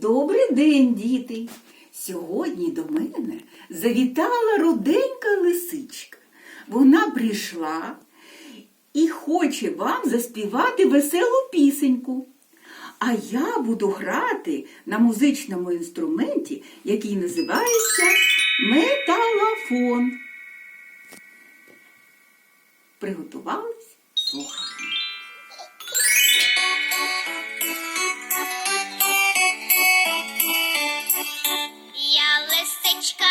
Добрий день, діти! Сьогодні до мене завітала руденька лисичка. Вона прийшла і хоче вам заспівати веселу пісеньку. А я буду грати на музичному інструменті, який називається металофон. Приготувались? Слухаємо. Лисичка,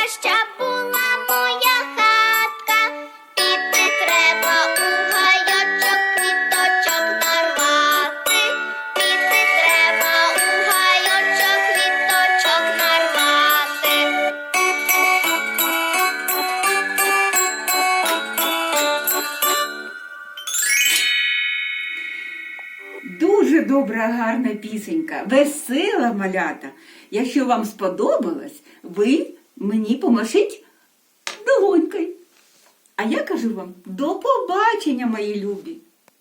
краща була моя хатка, піти треба у гайочок квіточок нарвати, піти треба у гайочок квіточок нарвати. Дуже добра, гарна пісенька, весела малята. Якщо вам сподобалось, ви мені помашіть долонькою. А я кажу вам до побачення, мої любі!